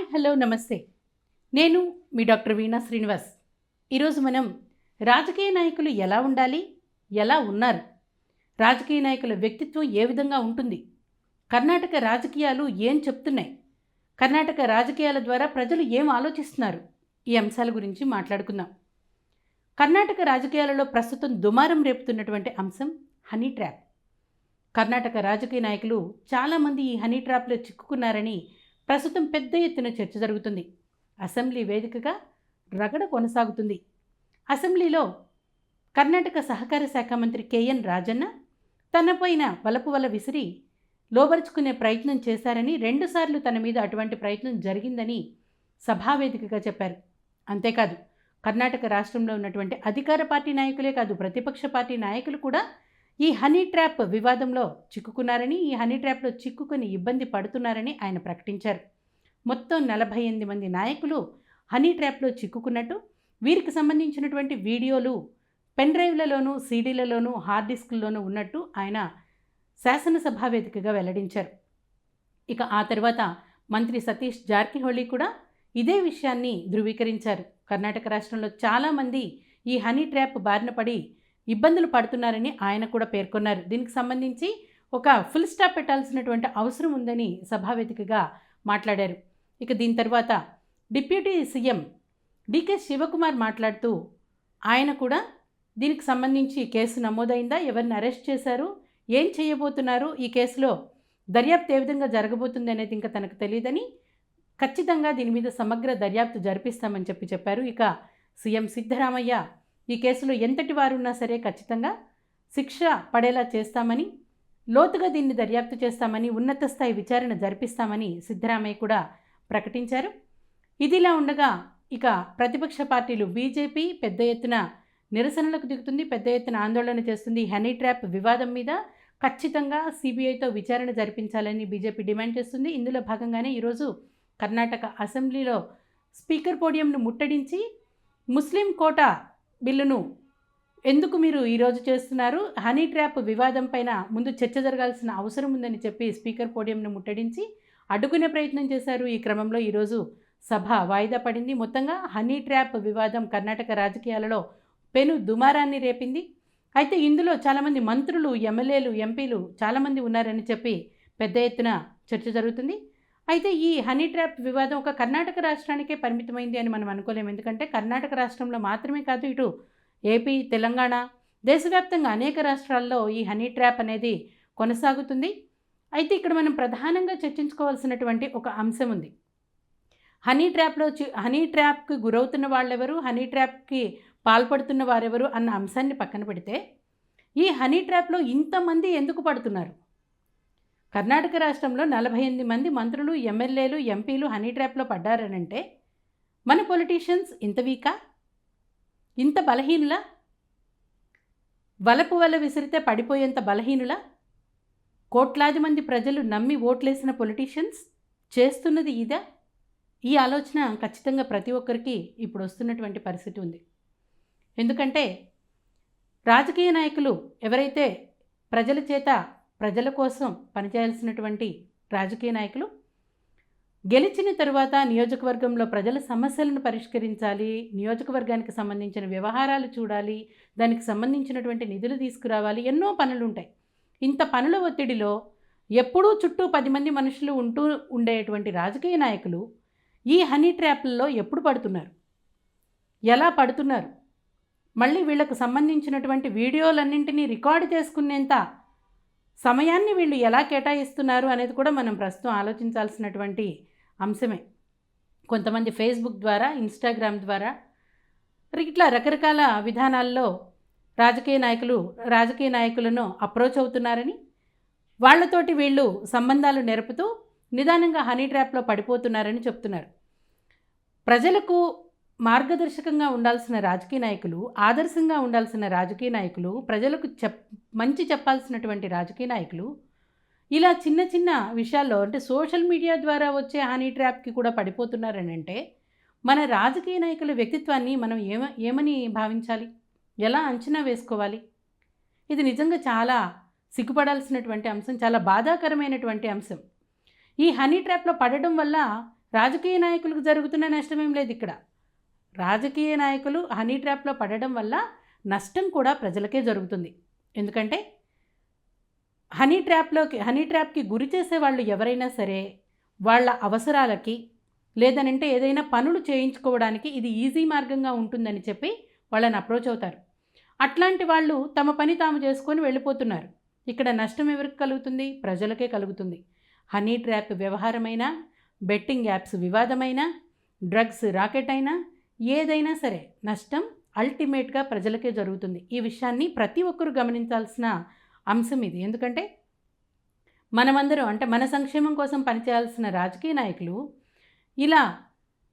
Hi hello నమస్తే. నేను మీ doctor వీణా శ్రీనివాస్. ఈరోజు మనం రాజకీయ నాయకులు ఎలా ఉండాలి ఎలా ఉన్నారు రాజకీయ నాయకుల వ్యక్తిత్వం ఏ విధంగా ఉంటుంది కర్ణాటక రాజకీయాలు ఏం చెప్తున్నాయి కర్ణాటక రాజకీయాల ద్వారా ప్రజలు ఏం ఆలోచిస్తున్నారు ఈ అంశాల గురించి మాట్లాడుకుందాం. కర్ణాటక రాజకీయాలలో ప్రస్తుతం దుమారం రేపుతున్నటువంటి అంశం హనీ ట్రాప్. కర్ణాటక రాజకీయ నాయకులు చాలామంది ఈ హనీ ట్రాప్లో చిక్కుకున్నారని ప్రస్తుతం పెద్ద ఎత్తున చర్చ జరుగుతుంది. అసెంబ్లీ వేదికగా రగడ కొనసాగుతుంది. అసెంబ్లీలో కర్ణాటక సహకార శాఖ మంత్రి కేఎన్ రాజన్న తనపైన వలపు వల విసిరి లోబరుచుకునే ప్రయత్నం చేశారని రెండుసార్లు తన మీద అటువంటి ప్రయత్నం జరిగిందని సభావేదికగా చెప్పారు. అంతేకాదు కర్ణాటక రాష్ట్రంలో ఉన్నటువంటి అధికార పార్టీ నాయకులే కాదు ప్రతిపక్ష పార్టీ నాయకులు కూడా ఈ హనీ ట్రాప్ వివాదంలో చిక్కుకున్నారని ఈ హనీ ట్రాప్లో చిక్కుకొని ఇబ్బంది పడుతున్నారని ఆయన ప్రకటించారు. మొత్తం నలభై ఎనిమిది మంది నాయకులు హనీ ట్రాప్లో చిక్కుకున్నట్టు వీరికి సంబంధించినటువంటి వీడియోలు పెన్ డ్రైవ్లలోనూ సీడీలలోనూ హార్డ్ డిస్క్లలోనూ ఉన్నట్టు ఆయన శాసనసభా వేదికగా వెల్లడించారు. ఇక ఆ తర్వాత మంత్రి సతీష్ జార్కిహొళి కూడా ఇదే విషయాన్ని ధృవీకరించారు. కర్ణాటక రాష్ట్రంలో చాలామంది ఈ హనీ ట్రాప్ బారిన పడి ఇబ్బందులు పడుతున్నారని ఆయన కూడా పేర్కొన్నారు. దీనికి సంబంధించి ఒక ఫుల్ స్టాప్ పెట్టాల్సినటువంటి అవసరం ఉందని సభావేదికగా మాట్లాడారు. ఇక దీని తర్వాత డిప్యూటీ సీఎం డికే శివకుమార్ మాట్లాడుతూ ఆయన కూడా దీనికి సంబంధించి కేసు నమోదైందా? ఎవరిని అరెస్ట్ చేశారు? ఏం చేయబోతున్నారు? ఈ కేసులో దర్యాప్తు ఏ విధంగా జరగబోతుంది అనేది ఇంకా తనకు తెలియదని ఖచ్చితంగా దీని మీద సమగ్ర దర్యాప్తు జరిపిస్తామని చెప్పి చెప్పారు. ఇక సీఎం సిద్ధరామయ్య ఈ కేసులో ఎంతటి వారు ఉన్నా సరే ఖచ్చితంగా శిక్ష పడేలా చేస్తామని లోతుగా దీన్ని దర్యాప్తు చేస్తామని ఉన్నత స్థాయి విచారణ జరిపిస్తామని సిద్ధరామయ్య కూడా ప్రకటించారు. ఇదిలా ఉండగా ఇక ప్రతిపక్ష పార్టీలు బీజేపీ పెద్ద ఎత్తున నిరసనలకు దిగుతుంది పెద్ద ఎత్తున ఆందోళన చేస్తుంది. హనీ ట్రాప్ వివాదం మీద ఖచ్చితంగా సిబిఐతో విచారణ జరిపించాలని బీజేపీ డిమాండ్ చేస్తుంది. ఇందులో భాగంగానే ఈరోజు కర్ణాటక అసెంబ్లీలో స్పీకర్ పోడియంను ముట్టడించి ముస్లిం కోటా బిల్లును ఎందుకు మీరు ఈరోజు చేస్తున్నారు? హనీ ట్రాప్ వివాదం పైన ముందు చర్చ జరగాల్సిన అవసరం ఉందని చెప్పి స్పీకర్ పోడియంను ముట్టడించి అడ్డుకునే ప్రయత్నం చేశారు ఈ క్రమంలో ఈరోజు సభ వాయిదా పడింది. మొత్తంగా హనీ ట్రాప్ వివాదం కర్ణాటక రాజకీయాలలో పెను దుమారాన్ని రేపింది. అయితే ఇందులో చాలామంది మంత్రులు ఎమ్మెల్యేలు ఎంపీలు చాలామంది ఉన్నారని చెప్పి పెద్ద ఎత్తున చర్చ జరుగుతుంది. అయితే ఈ హనీ ట్రాప్ వివాదం ఒక కర్ణాటక రాష్ట్రానికే పరిమితమైంది అని మనం అనుకోలేము. ఎందుకంటే కర్ణాటక రాష్ట్రంలో మాత్రమే కాదు ఇటు ఏపీ తెలంగాణ దేశవ్యాప్తంగా అనేక రాష్ట్రాల్లో ఈ హనీ ట్రాప్ అనేది కొనసాగుతుంది. అయితే ఇక్కడ మనం ప్రధానంగా చర్చించుకోవాల్సినటువంటి ఒక అంశం ఉంది. హనీ ట్రాప్లో చి- హనీ ట్రాప్కి గురవుతున్న వాళ్ళెవరు హనీ ట్రాప్కి పాల్పడుతున్న వారెవరు అన్న అంశాన్ని పక్కన పెడితే ఈ హనీ ట్రాప్లో ఇంతమంది ఎందుకు పడుతున్నారు? కర్ణాటక రాష్ట్రంలో నలభై ఎనిమిది మంది మంత్రులు ఎమ్మెల్యేలు ఎంపీలు హనీ ట్రాప్లో పడ్డారనంటే మన పొలిటీషియన్స్ ఇంత వీకా? ఇంత బలహీనులా? వలపు వల విసిరితే పడిపోయేంత బలహీనులా? కోట్లాది మంది ప్రజలు నమ్మి ఓట్లేసిన పొలిటీషియన్స్ చేస్తున్నది ఇదా? ఈ ఆలోచన ఖచ్చితంగా ప్రతి ఒక్కరికి ఇప్పుడు వస్తున్నటువంటి పరిస్థితి ఉంది. ఎందుకంటే రాజకీయ నాయకులు ఎవరైతే ప్రజల చేత ప్రజల కోసం పనిచేయాల్సినటువంటి రాజకీయ నాయకులు. గెలిచిన తరువాత నియోజకవర్గంలో ప్రజల సమస్యలను పరిష్కరించాలి నియోజకవర్గానికి సంబంధించిన వ్యవహారాలు చూడాలి దానికి సంబంధించినటువంటి నిధులు తీసుకురావాలి ఎన్నో పనులు ఉంటాయి ఇంత పనుల ఒత్తిడిలో ఎప్పుడూ చుట్టూ పది మంది మనుషులు ఉంటూ ఉండేటువంటి రాజకీయ నాయకులు ఈ హనీ ట్రాప్లలో ఎప్పుడు పడుతున్నారు? ఎలా పడుతున్నారు? మళ్ళీ వీళ్ళకు సంబంధించినటువంటి వీడియోలన్నింటినీ రికార్డు చేసుకునేంత సమయాన్ని వీళ్ళు ఎలా కేటాయిస్తున్నారు అనేది కూడా మనం ప్రస్తుతం ఆలోచించాల్సినటువంటి అంశమే. కొంతమంది ఫేస్బుక్ ద్వారా ఇన్స్టాగ్రామ్ ద్వారా ఇట్లా రకరకాల విధానాల్లో రాజకీయ నాయకులు రాజకీయ నాయకులను అప్రోచ్ అవుతున్నారని వాళ్ళతోటి వీళ్ళు సంబంధాలు నెరుపుతూ నిదానంగా హనీ ట్రాప్లో పడిపోతున్నారని చెప్తున్నారు. ప్రజలకు మార్గదర్శకంగా ఉండాల్సిన రాజకీయ నాయకులు ఆదర్శంగా ఉండాల్సిన రాజకీయ నాయకులు ప్రజలకు చెప్ మంచి చెప్పాల్సినటువంటి రాజకీయ నాయకులు ఇలా చిన్న చిన్న విషయాల్లో అంటే సోషల్ మీడియా ద్వారా వచ్చే హనీ ట్రాప్కి కూడా పడిపోతున్నారని అంటే మన రాజకీయ నాయకుల వ్యక్తిత్వాన్ని మనం ఏమ ఏమని భావించాలి? ఎలా అంచనా వేసుకోవాలి? ఇది నిజంగా చాలా సిగ్గుపడాల్సినటువంటి అంశం చాలా బాధాకరమైనటువంటి అంశం. ఈ హనీ ట్రాప్లో పడడం వల్ల రాజకీయ నాయకులకు జరుగుతున్న నష్టం ఏం లేదు ఇక్కడ. రాజకీయ నాయకులు హనీ ట్రాప్లో పడడం వల్ల నష్టం కూడా ప్రజలకే జరుగుతుంది. ఎందుకంటే హనీ ట్రాప్లోకి హనీ ట్రాప్కి గురి చేసే వాళ్ళు ఎవరైనా సరే వాళ్ళ అవసరాలకి లేదనంటే ఏదైనా పనులు చేయించుకోవడానికి ఇది ఈజీ మార్గంగా ఉంటుందని చెప్పి వాళ్ళని అప్రోచ్ అవుతారు. అట్లాంటి వాళ్ళు తమ పని తాము చేసుకొని వెళ్ళిపోతున్నారు. ఇక్కడ నష్టం ఎవరికి కలుగుతుంది? ప్రజలకే కలుగుతుంది. హనీ ట్రాప్ వ్యవహారమైనా బెట్టింగ్ యాప్స్ వివాదమైనా డ్రగ్స్ రాకెట్ అయినా ఏదైనా సరే నష్టం అల్టిమేట్గా ప్రజలకే జరుగుతుంది. ఈ విషయాన్ని ప్రతి ఒక్కరూ గమనించాల్సిన అంశం ఇది. ఎందుకంటే మనమందరం అంటే మన సంక్షేమం కోసం పనిచేయాల్సిన రాజకీయ నాయకులు ఇలా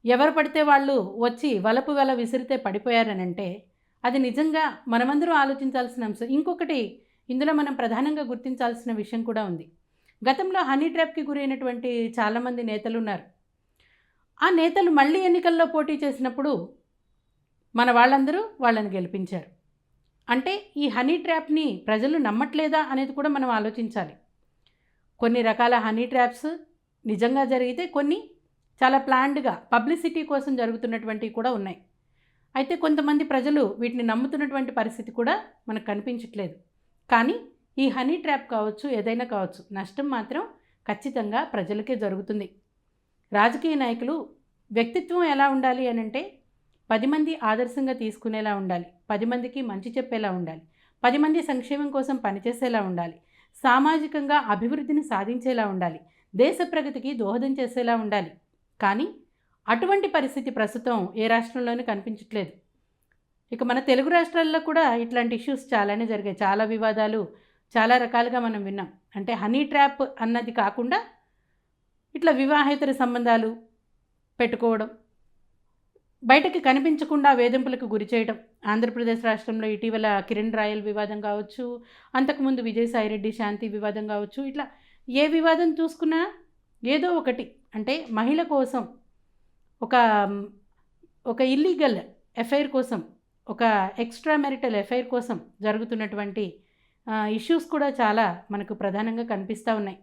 ఎవరు పడితే వాళ్ళు వచ్చి వలపు వెల విసిరితే పడిపోయారనంటే అది నిజంగా మనమందరం ఆలోచించాల్సిన అంశం. ఇంకొకటి ఇందులో మనం ప్రధానంగా గుర్తించాల్సిన విషయం కూడా ఉంది. గతంలో హనీ ట్రాప్కి గురైనటువంటి చాలామంది నేతలు ఉన్నారు ఆ నేతలు మళ్ళీ ఎన్నికల్లో పోటీ చేసినప్పుడు మన వాళ్ళందరూ వాళ్ళని గెలిపించారు. అంటే ఈ హనీ ట్రాప్ని ప్రజలు నమ్మట్లేదా అనేది కూడా మనం ఆలోచించాలి. కొన్ని రకాల హనీ ట్రాప్స్ నిజంగా జరిగితే కొన్ని చాలా ప్లాన్డ్గా పబ్లిసిటీ కోసం జరుగుతున్నటువంటివి కూడా ఉన్నాయి. అయితే కొంతమంది ప్రజలు వీటిని నమ్ముతున్నటువంటి పరిస్థితి కూడా మనకు కనిపించట్లేదు. కానీ ఈ హనీ ట్రాప్ కావచ్చు ఏదైనా కావచ్చు నష్టం మాత్రం ఖచ్చితంగా ప్రజలకే జరుగుతుంది. రాజకీయ నాయకులు వ్యక్తిత్వం ఎలా ఉండాలి అని అంటే పది మంది ఆదర్శంగా తీసుకునేలా ఉండాలి. పది మందికి మంచి చెప్పేలా ఉండాలి. పది మంది సంక్షేమం కోసం పనిచేసేలా ఉండాలి. సామాజికంగా అభివృద్ధిని సాధించేలా ఉండాలి. దేశ ప్రగతికి దోహదం చేసేలా ఉండాలి. కానీ అటువంటి పరిస్థితి ప్రస్తుతం ఏ రాష్ట్రంలోనూ కనిపించట్లేదు. ఇక మన తెలుగు రాష్ట్రాల్లో కూడా ఇట్లాంటి ఇష్యూస్ చాలానే జరిగాయి. చాలా వివాదాలు చాలా రకాలుగా మనం విన్నాం. అంటే హనీ ట్రాప్ అన్నది కాకుండా ఇట్లా వివాహేతర సంబంధాలు పెట్టుకోవడం బయటకి కనిపించకుండా వేధింపులకు గురి చేయడం ఆంధ్రప్రదేశ్ రాష్ట్రంలో ఇటీవల కిరణ్ రాయల్ వివాదం కావచ్చు అంతకుముందు విజయసాయిరెడ్డి శాంతి వివాదం కావచ్చు ఇట్లా ఏ వివాదం చూసుకున్నా ఏదో ఒకటి. అంటే మహిళ కోసం ఒక ఒక ఇల్లీగల్ ఎఫ్ఐఆర్ కోసం ఒక ఎక్స్ట్రా మెరిటల్ ఎఫ్ఐఆర్ కోసం జరుగుతున్నటువంటి ఇష్యూస్ కూడా చాలా మనకు ప్రధానంగా కనిపిస్తూ ఉన్నాయి.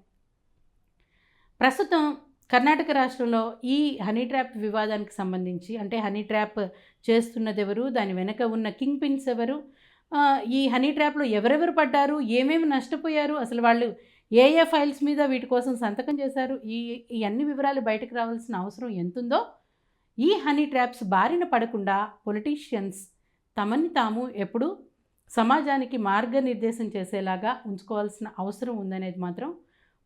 ప్రస్తుతం కర్ణాటక రాష్ట్రంలో ఈ హనీ ట్రాప్ వివాదానికి సంబంధించి అంటే హనీ ట్రాప్ చేస్తున్నది ఎవరు దాని వెనక ఉన్న కింగ్ పిన్స్ ఎవరు ఈ హనీ ట్రాప్లో ఎవరెవరు పడ్డారు ఏమేమి నష్టపోయారు అసలు వాళ్ళు ఏ ఏ ఫైల్స్ మీద వీటి కోసం సంతకం చేశారు ఈ ఈ అన్ని వివరాలు బయటకు రావాల్సిన అవసరం ఎంతుందో ఈ హనీ ట్రాప్స్ బారిన పడకుండా పొలిటీషియన్స్ తమని తాము ఎప్పుడు సమాజానికి మార్గనిర్దేశం చేసేలాగా ఉంచుకోవాల్సిన అవసరం ఉందనేది మాత్రం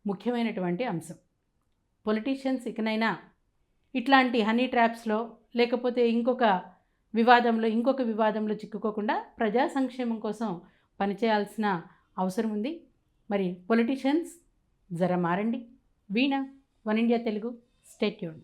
ముఖ్యమైనటువంటి అంశం. పొలిటీషియన్స్ ఇకనైనా ఇట్లాంటి హనీ ట్రాప్స్లో లేకపోతే ఇంకొక వివాదంలో ఇంకొక వివాదంలో చిక్కుకోకుండా ప్రజా సంక్షేమం కోసం పనిచేయాల్సిన అవసరం ఉంది. మరి పొలిటీషియన్స్ జర మారండి వీణ వన్ ఇండియా తెలుగు. స్టేట్యూన్